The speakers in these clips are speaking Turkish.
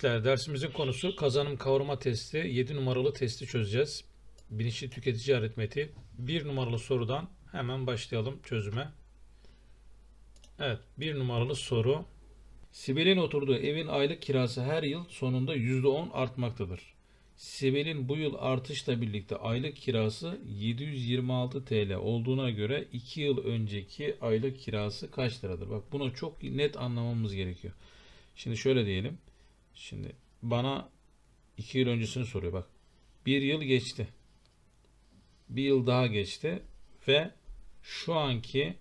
gençler dersimizin konusu kazanım kavurma testi 7 numaralı testi çözeceğiz. Bilinçli tüketici aritmetiği 1 numaralı sorudan hemen başlayalım çözüme. Evet 1 numaralı soru. Sibel'in oturduğu evin aylık kirası her yıl sonunda %10 artmaktadır. Sibel'in bu yıl artışla birlikte aylık kirası 726 TL olduğuna göre 2 yıl önceki aylık kirası kaç liradır? Bak bunu çok net anlamamız gerekiyor. Şimdi şöyle diyelim. Şimdi bana 2 yıl öncesini soruyor bak. Bir yıl geçti. Bir yıl daha geçti ve şu anki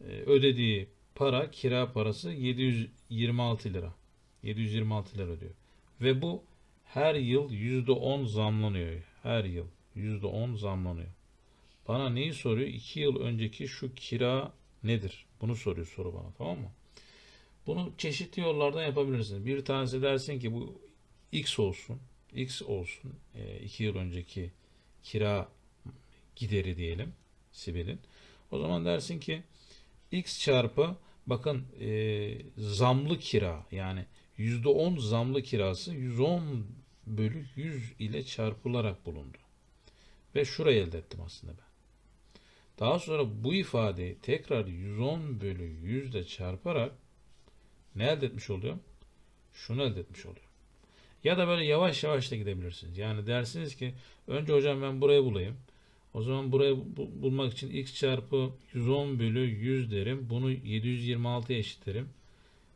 e, ödediği para kira parası 726 lira. 726 lira ödüyor. Ve bu her yıl %10 zamlanıyor. Her yıl %10 zamlanıyor. Bana neyi soruyor? 2 yıl önceki şu kira nedir? Bunu soruyor soru bana tamam mı? Bunu çeşitli yollardan yapabilirsiniz. Bir tanesi dersin ki bu X olsun. X olsun. 2 yıl önceki kira gideri diyelim Sibel'in. O zaman dersin ki X çarpı bakın e, zamlı kira yani %10 zamlı kirası 110 bölü 100 ile çarpılarak bulundu. Ve şurayı elde ettim aslında ben. Daha sonra bu ifadeyi tekrar 110 bölü 100 ile çarparak ne elde etmiş oluyor? Şunu elde etmiş oluyor. Ya da böyle yavaş yavaş da gidebilirsiniz. Yani dersiniz ki önce hocam ben burayı bulayım. O zaman burayı bu- bulmak için x çarpı 110 bölü 100 derim. Bunu 726'ya eşitlerim.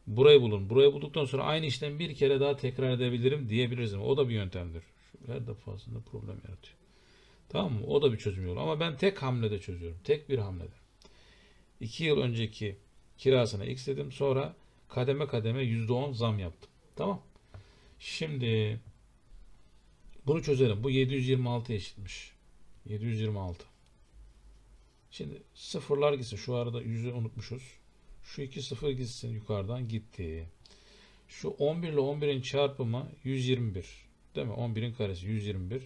Burayı bulun. Burayı bulduktan sonra aynı işlemi bir kere daha tekrar edebilirim diyebilirsiniz. O da bir yöntemdir. Her defasında problem yaratıyor. Tamam mı? O da bir çözüm yolu. Ama ben tek hamlede çözüyorum. Tek bir hamlede. 2 yıl önceki kirasına x dedim. Sonra kademe kademe %10 zam yaptım. Tamam. Şimdi bunu çözelim. Bu 726 eşitmiş. 726. Şimdi sıfırlar gitsin. Şu arada yüzü unutmuşuz. Şu iki sıfır gitsin yukarıdan gitti. Şu 11 ile 11'in çarpımı 121. Değil mi? 11'in karesi 121.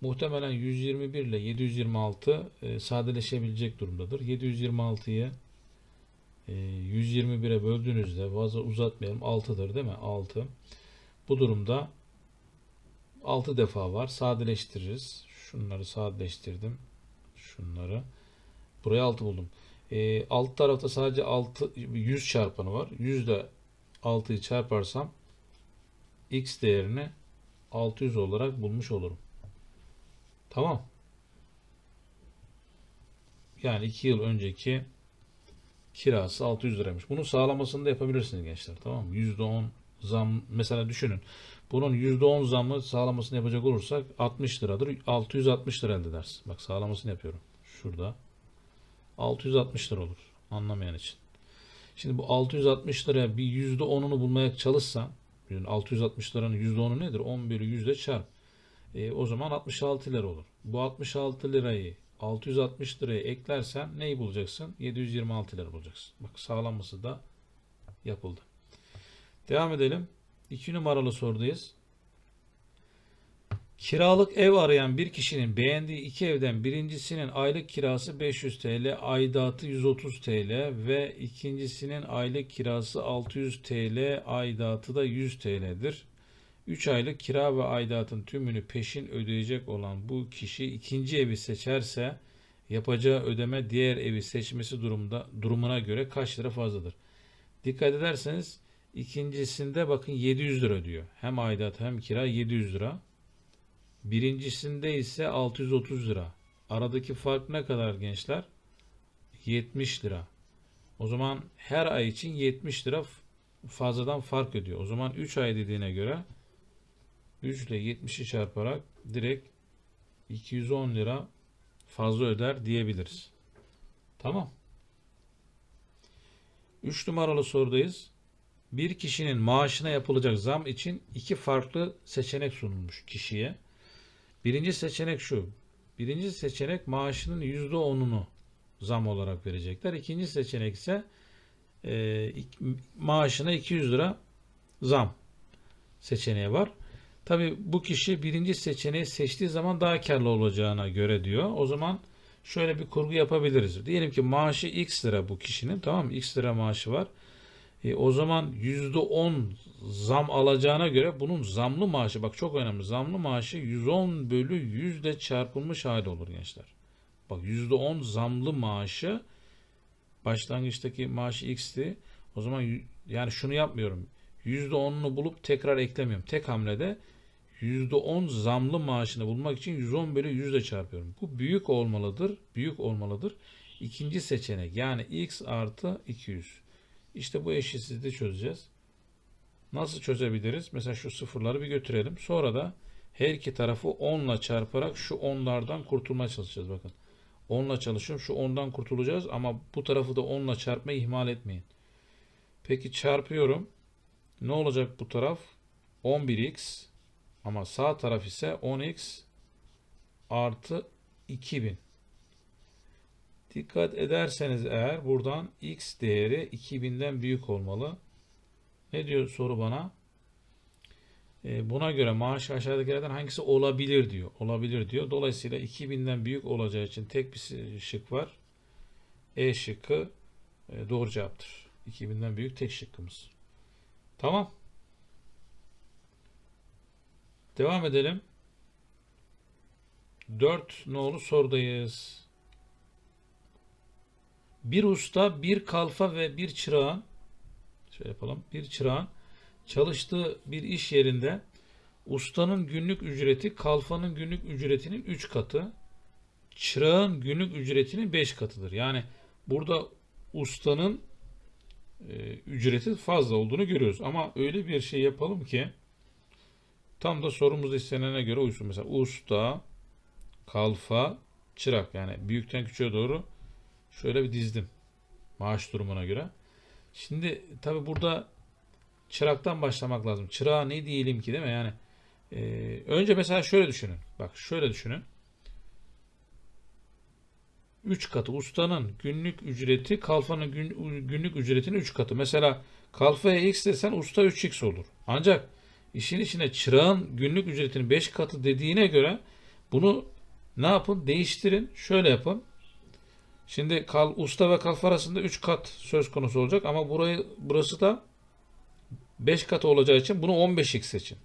Muhtemelen 121 ile 726 e, sadeleşebilecek durumdadır. 726'yı e, 121'e böldüğünüzde fazla uzatmayalım 6'dır değil mi? 6. Bu durumda 6 defa var. Sadeleştiririz. Şunları sadeleştirdim. Şunları. Buraya 6 buldum. E, alt tarafta sadece 6 100 çarpanı var. 100 ile 6'yı çarparsam x değerini 600 olarak bulmuş olurum. Tamam. Yani 2 yıl önceki kirası 600 liraymış. Bunu sağlamasını da yapabilirsiniz gençler. Tamam mı? %10 zam mesela düşünün. Bunun %10 zamı sağlamasını yapacak olursak 60 liradır. 660 lira elde edersin. Bak sağlamasını yapıyorum. Şurada. 660 lira olur. Anlamayan için. Şimdi bu 660 liraya bir %10'unu bulmaya çalışsan yani 660 liranın %10'u nedir? 10 bölü 100 ile çarp. E, o zaman 66 lira olur. Bu 66 lirayı 660 liraya eklersen neyi bulacaksın? 726 lira bulacaksın. Bak sağlaması da yapıldı. Devam edelim. 2 numaralı sorudayız. Kiralık ev arayan bir kişinin beğendiği iki evden birincisinin aylık kirası 500 TL, aidatı 130 TL ve ikincisinin aylık kirası 600 TL, aidatı da 100 TL'dir. 3 aylık kira ve aidatın tümünü peşin ödeyecek olan bu kişi ikinci evi seçerse yapacağı ödeme diğer evi seçmesi durumda durumuna göre kaç lira fazladır? Dikkat ederseniz ikincisinde bakın 700 lira ödüyor. Hem aidat hem kira 700 lira. Birincisinde ise 630 lira. Aradaki fark ne kadar gençler? 70 lira. O zaman her ay için 70 lira fazladan fark ödüyor. O zaman 3 ay dediğine göre 3 ile 70'i çarparak direkt 210 lira fazla öder diyebiliriz. Tamam. 3 numaralı sorudayız. Bir kişinin maaşına yapılacak zam için iki farklı seçenek sunulmuş kişiye. Birinci seçenek şu. Birinci seçenek maaşının %10'unu zam olarak verecekler. İkinci seçenek ise e, maaşına 200 lira zam seçeneği var. Tabi bu kişi birinci seçeneği seçtiği zaman daha karlı olacağına göre diyor. O zaman şöyle bir kurgu yapabiliriz. Diyelim ki maaşı x lira bu kişinin tamam? X lira maaşı var. E, o zaman %10 zam alacağına göre bunun zamlı maaşı bak çok önemli. Zamlı maaşı 110 bölü 100 ile çarpılmış hali olur gençler. Bak %10 zamlı maaşı başlangıçtaki maaşı x'ti. O zaman yani şunu yapmıyorum. %10'unu bulup tekrar eklemiyorum. Tek hamlede %10 zamlı maaşını bulmak için 110 bölü 100 ile çarpıyorum. Bu büyük olmalıdır. Büyük olmalıdır. İkinci seçenek yani x artı 200. İşte bu eşitsizliği çözeceğiz. Nasıl çözebiliriz? Mesela şu sıfırları bir götürelim. Sonra da her iki tarafı 10 ile çarparak şu 10'lardan kurtulmaya çalışacağız. Bakın 10 ile çalışıyorum. Şu 10'dan kurtulacağız ama bu tarafı da 10 ile çarpmayı ihmal etmeyin. Peki çarpıyorum. Ne olacak bu taraf? 11x ama sağ taraf ise 10x artı 2000. Dikkat ederseniz eğer buradan x değeri 2000'den büyük olmalı. Ne diyor soru bana? E, buna göre maaş aşağıdakilerden hangisi olabilir diyor. Olabilir diyor. Dolayısıyla 2000'den büyük olacağı için tek bir şık var. E şıkkı e, doğru cevaptır. 2000'den büyük tek şıkkımız. Tamam. Devam edelim. 4 nolu sorudayız. Bir usta, bir kalfa ve bir çırağın şöyle yapalım. Bir çırağın çalıştığı bir iş yerinde ustanın günlük ücreti kalfanın günlük ücretinin 3 katı, çırağın günlük ücretinin 5 katıdır. Yani burada ustanın e, ücreti fazla olduğunu görüyoruz. Ama öyle bir şey yapalım ki tam da sorumuzda istenene göre uysun. Mesela usta, kalfa, çırak yani büyükten küçüğe doğru şöyle bir dizdim maaş durumuna göre. Şimdi tabi burada çıraktan başlamak lazım. Çırağa ne diyelim ki değil mi? Yani e, önce mesela şöyle düşünün. Bak şöyle düşünün. 3 katı ustanın günlük ücreti kalfanın gün, günlük ücretinin 3 katı. Mesela kalfaya x desen usta 3x olur. Ancak işin içine çırağın günlük ücretinin 5 katı dediğine göre bunu ne yapın? Değiştirin. Şöyle yapın. Şimdi kal, usta ve kalfa arasında 3 kat söz konusu olacak ama burayı burası da 5 katı olacağı için bunu 15x seçin.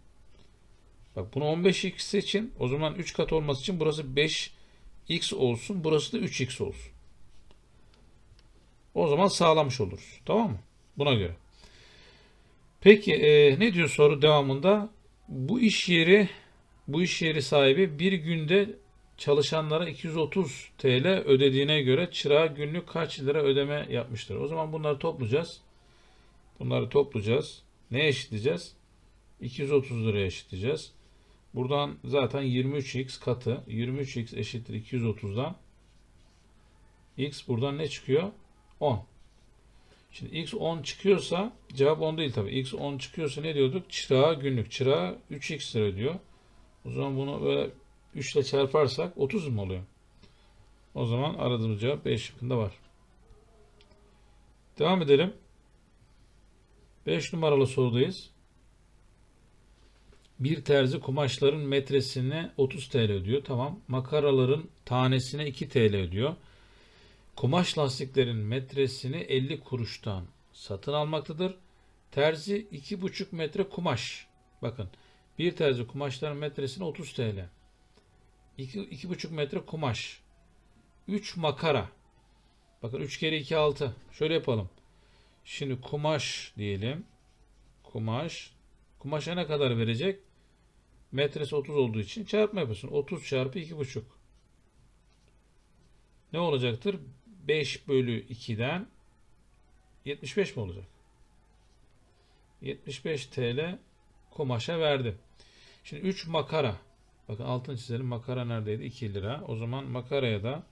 Bak bunu 15x seçin. O zaman 3 kat olması için burası 5x olsun. Burası da 3x olsun. O zaman sağlamış oluruz. Tamam mı? Buna göre. Peki e, ne diyor soru devamında? Bu iş yeri bu iş yeri sahibi bir günde çalışanlara 230 TL ödediğine göre çırağa günlük kaç lira ödeme yapmıştır? O zaman bunları toplayacağız. Bunları toplayacağız. Ne eşitleyeceğiz? 230 liraya eşitleyeceğiz. Buradan zaten 23x katı. 23x eşittir 230'dan. x buradan ne çıkıyor? 10. Şimdi x 10 çıkıyorsa cevap 10 değil tabii. x 10 çıkıyorsa ne diyorduk? Çırağa günlük. Çırağa 3x lira diyor. O zaman bunu böyle 3 ile çarparsak 30 mu oluyor? O zaman aradığımız cevap B şıkkında var. Devam edelim. 5 numaralı sorudayız. Bir terzi kumaşların metresine 30 TL ödüyor. Tamam. Makaraların tanesine 2 TL ödüyor. Kumaş lastiklerin metresini 50 kuruştan satın almaktadır. Terzi 2,5 metre kumaş. Bakın. Bir terzi kumaşların metresine 30 TL. 2,5 metre kumaş. 3 makara. Bakın 3 kere 2 6. Şöyle yapalım. Şimdi kumaş diyelim. Kumaş. Kumaşa ne kadar verecek? Metresi 30 olduğu için çarpma yapıyorsun. 30 çarpı 2,5. Ne olacaktır? 5 bölü 2'den 75 mi olacak? 75 TL kumaşa verdim. Şimdi 3 makara. Bakın altını çizelim. Makara neredeydi? 2 lira. O zaman makaraya da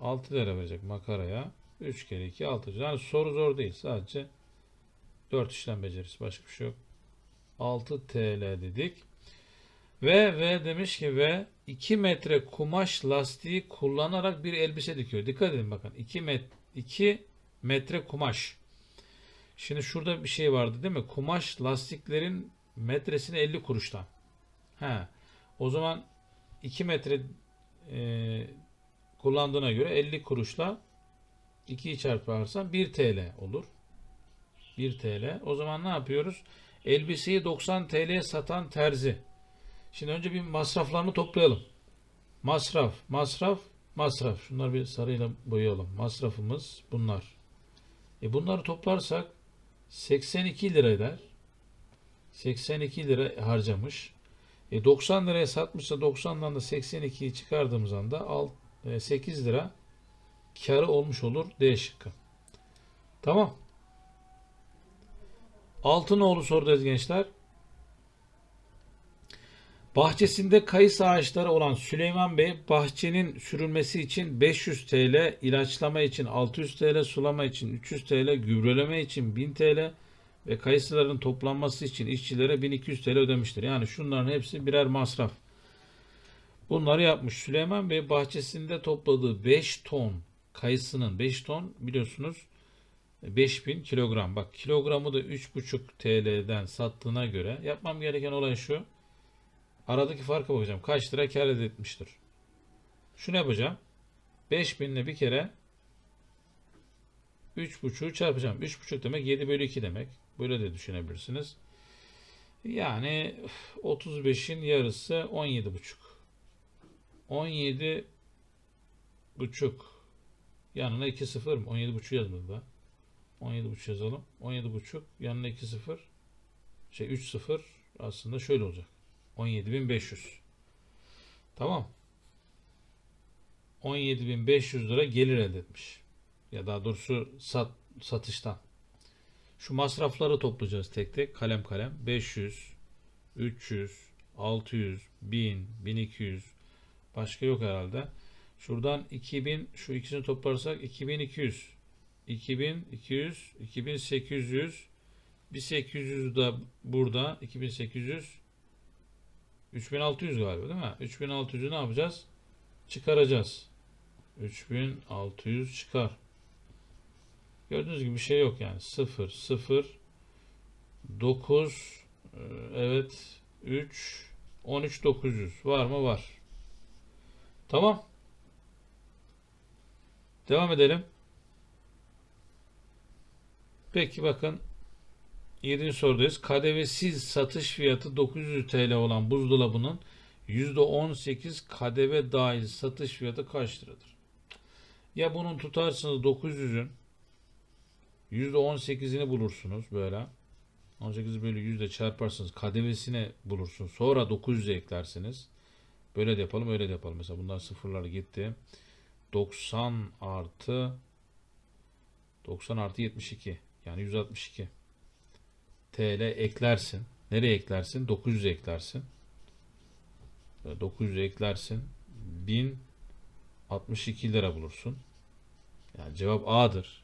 6 lira verecek makaraya. 3 kere 2 6. Yani soru zor değil. Sadece 4 işlem becerisi. Başka bir şey yok. 6 TL dedik. Ve ve demiş ki ve 2 metre kumaş lastiği kullanarak bir elbise dikiyor. Dikkat edin bakın. 2 met 2 metre kumaş. Şimdi şurada bir şey vardı değil mi? Kumaş lastiklerin metresini 50 kuruştan. He. O zaman 2 metre e, kullandığına göre 50 kuruşla 2'yi çarparsan 1 TL olur. 1 TL. O zaman ne yapıyoruz? Elbiseyi 90 TL'ye satan terzi. Şimdi önce bir masraflarını toplayalım. Masraf, masraf, masraf. Şunları bir sarıyla boyayalım. Masrafımız bunlar. E bunları toplarsak 82 lira eder. 82 lira harcamış. E 90 liraya satmışsa 90'dan da 82'yi çıkardığımız anda alt- e, 8 lira karı olmuş olur D şıkkı. Tamam. Altınoğlu sorudayız gençler. Bahçesinde kayısı ağaçları olan Süleyman Bey bahçenin sürülmesi için 500 TL, ilaçlama için 600 TL, sulama için 300 TL, gübreleme için 1000 TL ve kayısıların toplanması için işçilere 1200 TL ödemiştir. Yani şunların hepsi birer masraf. Bunları yapmış. Süleyman Bey bahçesinde topladığı 5 ton kayısının 5 ton biliyorsunuz 5000 kilogram. Bak kilogramı da 3,5 TL'den sattığına göre yapmam gereken olay şu. Aradaki farka bakacağım. Kaç lira kar elde etmiştir. Şunu yapacağım. 5000 ile bir kere 3,5'u çarpacağım. 3,5 demek 7 bölü 2 demek. Böyle de düşünebilirsiniz. Yani üf, 35'in yarısı 17,5. 17 buçuk. Yanına 2 sıfır mı? 17 buçuk yazmadı da. 17 buçuk yazalım. 17 buçuk yanına 2 sıfır. Şey 3 sıfır aslında şöyle olacak. 17.500. Tamam. 17.500 lira gelir elde etmiş. Ya daha doğrusu sat, satıştan. Şu masrafları toplayacağız tek tek kalem kalem. 500, 300, 600, 1000, 1200. Başka yok herhalde. Şuradan 2000 şu ikisini toplarsak 2200. 2200, 2800, 1800 da burada 2800 3600 galiba değil mi? 3600'ü ne yapacağız? Çıkaracağız. 3600 çıkar. Gördüğünüz gibi bir şey yok yani. 0 0 9 e, evet 3 13 900 var mı? Var. Tamam. Devam edelim. Peki bakın 7. sorudayız. KDV'siz satış fiyatı 900 TL olan buzdolabının %18 KDV dahil satış fiyatı kaç liradır? Ya bunun tutarsınız 900'ün %18'ini bulursunuz böyle. 18 bölü 100 ile çarparsınız. KDV'sine bulursunuz. Sonra 900'e eklersiniz. Böyle de yapalım öyle de yapalım. Mesela bundan sıfırlar gitti. 90 artı 90 artı 72 yani 162 TL eklersin. Nereye eklersin? 900 eklersin. 900 eklersin. 1062 lira bulursun. Yani cevap A'dır.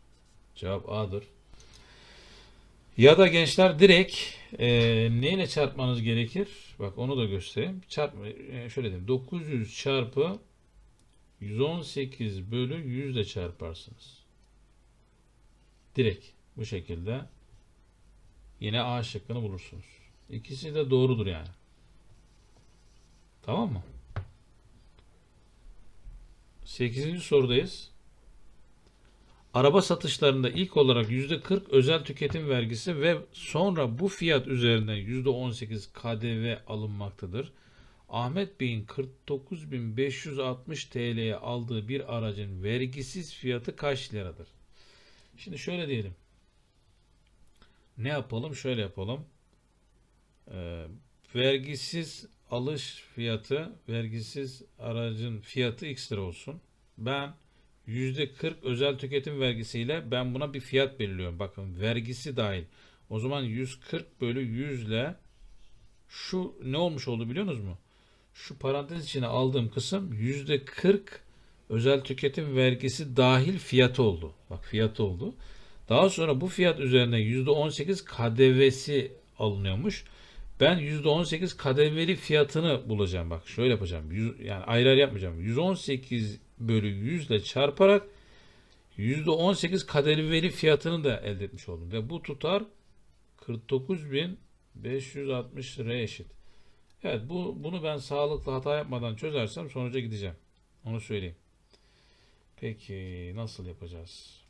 Cevap A'dır. Ya da gençler direkt e, neyle çarpmanız gerekir? Bak onu da göstereyim. Çarpma, e, şöyle diyeyim. 900 çarpı 118 bölü 100 ile çarparsınız. Direkt bu şekilde yine A şıkkını bulursunuz. İkisi de doğrudur yani. Tamam mı? 8. sorudayız. Araba satışlarında ilk olarak %40 özel tüketim vergisi ve sonra bu fiyat üzerinden %18 KDV alınmaktadır. Ahmet Bey'in 49.560 TL'ye aldığı bir aracın vergisiz fiyatı kaç liradır? Şimdi şöyle diyelim. Ne yapalım? Şöyle yapalım. Ee, vergisiz alış fiyatı, vergisiz aracın fiyatı x lira olsun. Ben %40 özel tüketim vergisiyle ben buna bir fiyat belirliyorum. Bakın vergisi dahil. O zaman 140 bölü 100 ile şu ne olmuş oldu biliyor musunuz mu? Şu parantez içine aldığım kısım %40 özel tüketim vergisi dahil fiyatı oldu. Bak fiyatı oldu. Daha sonra bu fiyat üzerine %18 KDV'si alınıyormuş. Ben %18 KDV'li fiyatını bulacağım. Bak şöyle yapacağım. Yüz- yani ayrı ayrı yapmayacağım. 118 bölü 100 ile çarparak %18 KDV'li fiyatını da elde etmiş oldum. Ve bu tutar 49.560 liraya eşit. Evet bu bunu ben sağlıklı hata yapmadan çözersem sonuca gideceğim. Onu söyleyeyim. Peki nasıl yapacağız?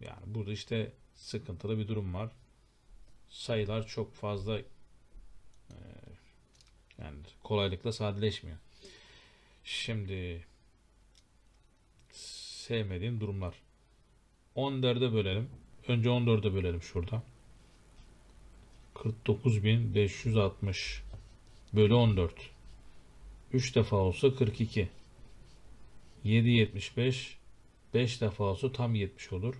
Yani burada işte sıkıntılı bir durum var. Sayılar çok fazla e, yani kolaylıkla sadeleşmiyor. Şimdi sevmediğim durumlar. 14'e bölelim. Önce 14'e bölelim şurada. 49.560 bölü 14. 3 defa olsa 42. 7.75 5 defa olsa tam 70 olur.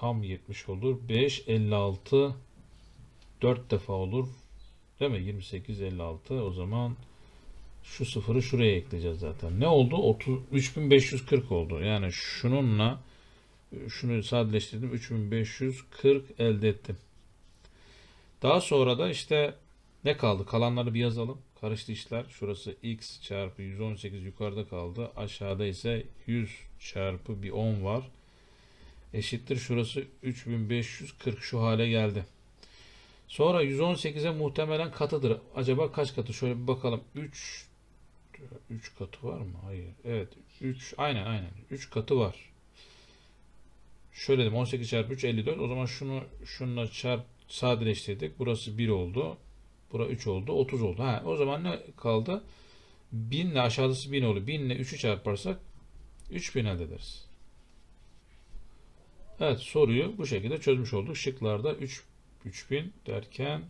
Tam 70 olur. 5 56 4 defa olur. Değil mi? 28 56 o zaman şu sıfırı şuraya ekleyeceğiz zaten. Ne oldu? 30 3540 oldu. Yani şununla şunu sadeleştirdim. 3540 elde ettim. Daha sonra da işte ne kaldı? Kalanları bir yazalım. Karıştı işler. Şurası x çarpı 118 yukarıda kaldı. Aşağıda ise 100 çarpı bir 10 var. Eşittir şurası 3540 şu hale geldi. Sonra 118'e muhtemelen katıdır. Acaba kaç katı? Şöyle bir bakalım. 3 3 katı var mı? Hayır. Evet. 3 aynen aynen. 3 katı var. Şöyle dedim 18 çarpı 3 54. O zaman şunu şununla çarp sadeleştirdik. Burası 1 oldu. Bura 3 oldu. 30 oldu. Ha, o zaman ne kaldı? 1000 ile aşağısı 1000 olur. 1000 ile 3'ü çarparsak 3000 elde ederiz. Evet soruyu bu şekilde çözmüş olduk. Şıklarda 3 3000 derken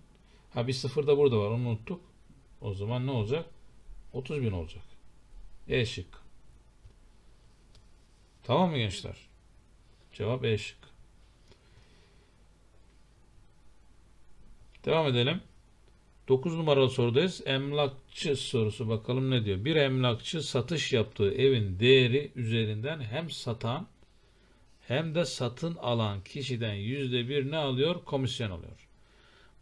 ha bir sıfır da burada var onu unuttuk. O zaman ne olacak? 30.000 olacak. E şık. Tamam mı gençler? Cevap E şık. Devam edelim. 9 numaralı sorudayız. Emlakçı sorusu bakalım ne diyor. Bir emlakçı satış yaptığı evin değeri üzerinden hem satan hem de satın alan kişiden yüzde bir ne alıyor? Komisyon alıyor.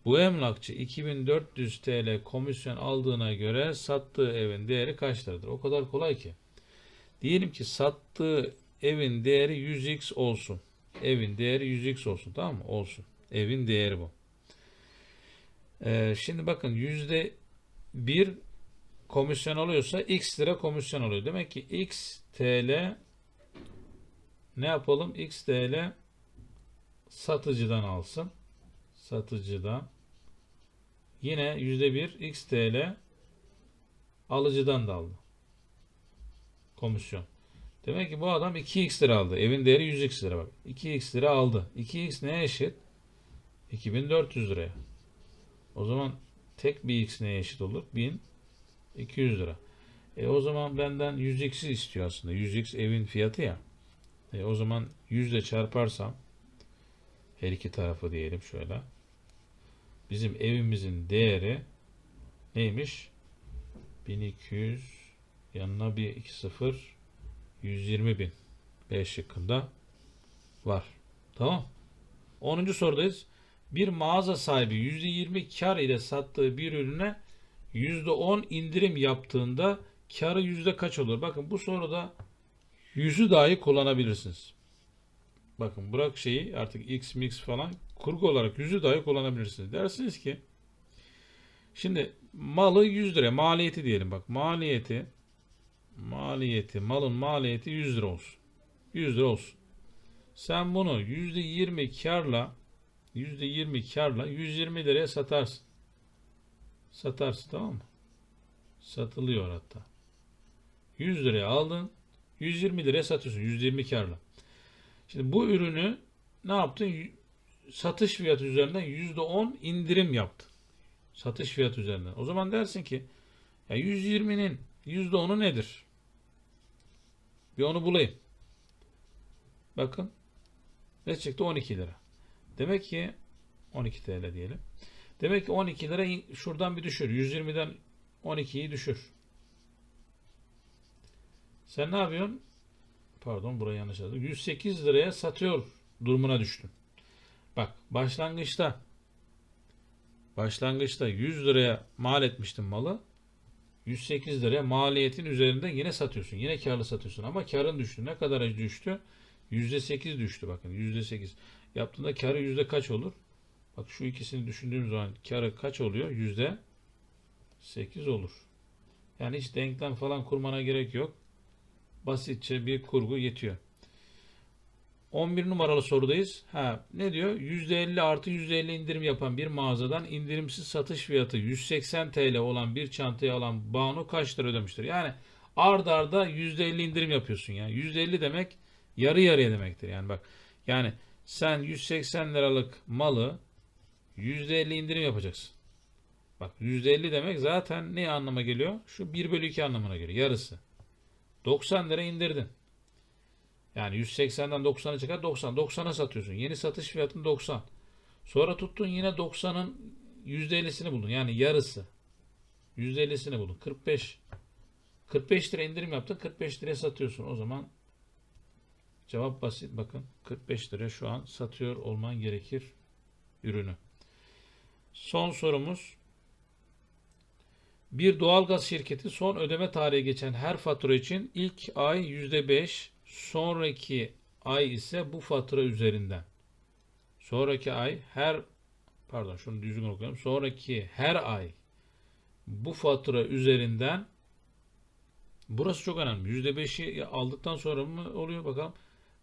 Bu emlakçı 2400 TL komisyon aldığına göre sattığı evin değeri kaç liradır? O kadar kolay ki. Diyelim ki sattığı evin değeri 100x olsun. Evin değeri 100x olsun tamam mı? Olsun. Evin değeri bu. Ee, şimdi bakın yüzde bir komisyon alıyorsa x lira komisyon alıyor. Demek ki x TL ne yapalım? X TL satıcıdan alsın. Satıcıdan. Yine yüzde bir X TL alıcıdan da aldı. Komisyon. Demek ki bu adam 2x lira aldı. Evin değeri 100x lira bak. 2x lira aldı. 2x neye eşit? 2400 liraya. O zaman tek bir x neye eşit olur? 1200 lira. E o zaman benden 100x'i istiyor aslında. 100x evin fiyatı ya. E, o zaman 100 ile çarparsam her iki tarafı diyelim şöyle. Bizim evimizin değeri neymiş? 1200 yanına bir 2 sıfır 120 bin. B şıkkında var. Tamam. 10. sorudayız. Bir mağaza sahibi %20 kar ile sattığı bir ürüne %10 indirim yaptığında karı yüzde kaç olur? Bakın bu soruda yüzü dahi kullanabilirsiniz. Bakın bırak şeyi artık x mix falan kurgu olarak yüzü dahi kullanabilirsiniz. Dersiniz ki şimdi malı 100 lira maliyeti diyelim bak maliyeti maliyeti malın maliyeti 100 lira olsun. 100 lira olsun. Sen bunu %20 karla %20 karla 120 liraya satarsın. Satarsın tamam mı? Satılıyor hatta. 100 liraya aldın 120 liraya satıyorsun. 120 karla. Şimdi bu ürünü ne yaptın? Satış fiyatı üzerinden %10 indirim yaptın. Satış fiyatı üzerinden. O zaman dersin ki ya 120'nin %10'u nedir? Bir onu bulayım. Bakın ne çıktı? 12 lira. Demek ki 12 TL diyelim. Demek ki 12 lira şuradan bir düşür. 120'den 12'yi düşür. Sen ne yapıyorsun? Pardon burayı yanlış yazdım. 108 liraya satıyor durumuna düştün. Bak başlangıçta başlangıçta 100 liraya mal etmiştin malı. 108 liraya maliyetin üzerinde yine satıyorsun. Yine karlı satıyorsun ama karın düştü. Ne kadar düştü? %8 düştü bakın. %8. Yaptığında karı yüzde kaç olur? Bak şu ikisini düşündüğüm zaman karı kaç oluyor? Yüzde 8 olur. Yani hiç denklem falan kurmana gerek yok basitçe bir kurgu yetiyor. 11 numaralı sorudayız. Ha, ne diyor? %50 artı %50 indirim yapan bir mağazadan indirimsiz satış fiyatı 180 TL olan bir çantayı alan Banu kaç lira ödemiştir? Yani ard arda %50 indirim yapıyorsun yani. %50 demek yarı yarıya demektir. Yani bak yani sen 180 liralık malı %50 indirim yapacaksın. Bak %50 demek zaten ne anlama geliyor? Şu 1 bölü 2 anlamına geliyor. Yarısı. 90 lira indirdin. Yani 180'den 90'a çıkar 90. 90'a satıyorsun. Yeni satış fiyatın 90. Sonra tuttun yine 90'ın %50'sini buldun. Yani yarısı. %50'sini buldun. 45. 45 lira indirim yaptın. 45 liraya satıyorsun. O zaman cevap basit. Bakın 45 lira şu an satıyor olman gerekir ürünü. Son sorumuz. Bir doğalgaz şirketi son ödeme tarihi geçen her fatura için ilk ay %5, sonraki ay ise bu fatura üzerinden. Sonraki ay her pardon şunu düzgün okuyalım. Sonraki her ay bu fatura üzerinden burası çok önemli. %5'i aldıktan sonra mı oluyor bakalım.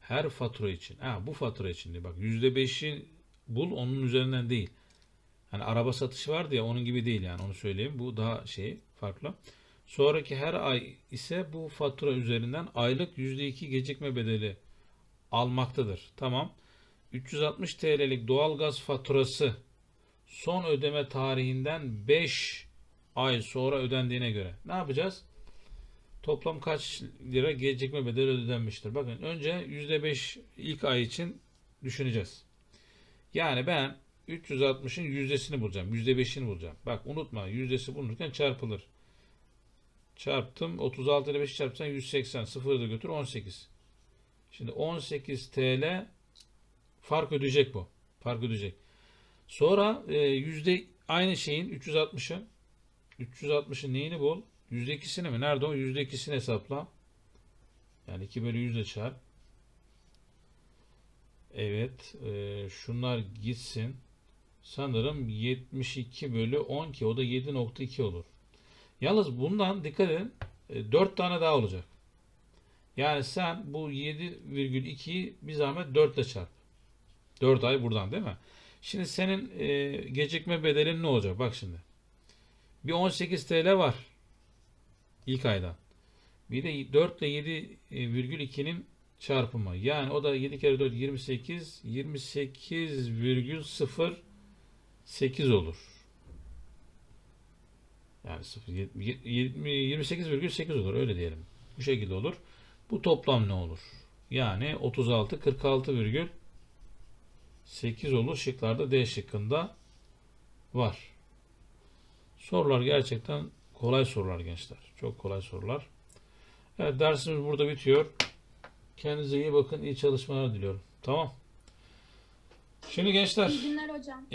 Her fatura için. Ha bu fatura için diye bak %5'i bul onun üzerinden değil. Hani araba satışı vardı ya onun gibi değil yani onu söyleyeyim. Bu daha şey farklı. Sonraki her ay ise bu fatura üzerinden aylık %2 gecikme bedeli almaktadır. Tamam. 360 TL'lik doğalgaz faturası son ödeme tarihinden 5 ay sonra ödendiğine göre ne yapacağız? Toplam kaç lira gecikme bedeli ödenmiştir? Bakın önce %5 ilk ay için düşüneceğiz. Yani ben 360'ın yüzdesini bulacağım. %5'ini bulacağım. Bak unutma yüzdesi bulunurken çarpılır. Çarptım. 36 ile 5 çarpsan 180. Sıfırı da götür 18. Şimdi 18 TL fark ödeyecek bu. Fark ödeyecek. Sonra e, yüzde aynı şeyin 360'ı 360'ın neyini bul? Yüzde ikisini mi? Nerede o? Yüzde ikisini hesapla. Yani 2 bölü 100 ile çarp. Evet. e, şunlar gitsin. Sanırım 72 bölü 10 ki o da 7.2 olur. Yalnız bundan dikkat edin 4 tane daha olacak. Yani sen bu 7,2'yi bir zahmet 4 ile çarp. 4 ay buradan değil mi? Şimdi senin e, gecikme bedelin ne olacak? Bak şimdi. Bir 18 TL var. ilk aydan. Bir de 4 ile 7,2'nin çarpımı. Yani o da 7 kere 4 28 28,08 olur. Yani 0 28,8 olur öyle diyelim. Bu şekilde olur. Bu toplam ne olur? Yani 36 46,8 olur. Şıklarda D şıkkında var. Sorular gerçekten kolay sorular gençler. Çok kolay sorular. Evet dersimiz burada bitiyor. Kendinize iyi bakın. iyi çalışmalar diliyorum. Tamam. Şimdi gençler İyi günler hocam.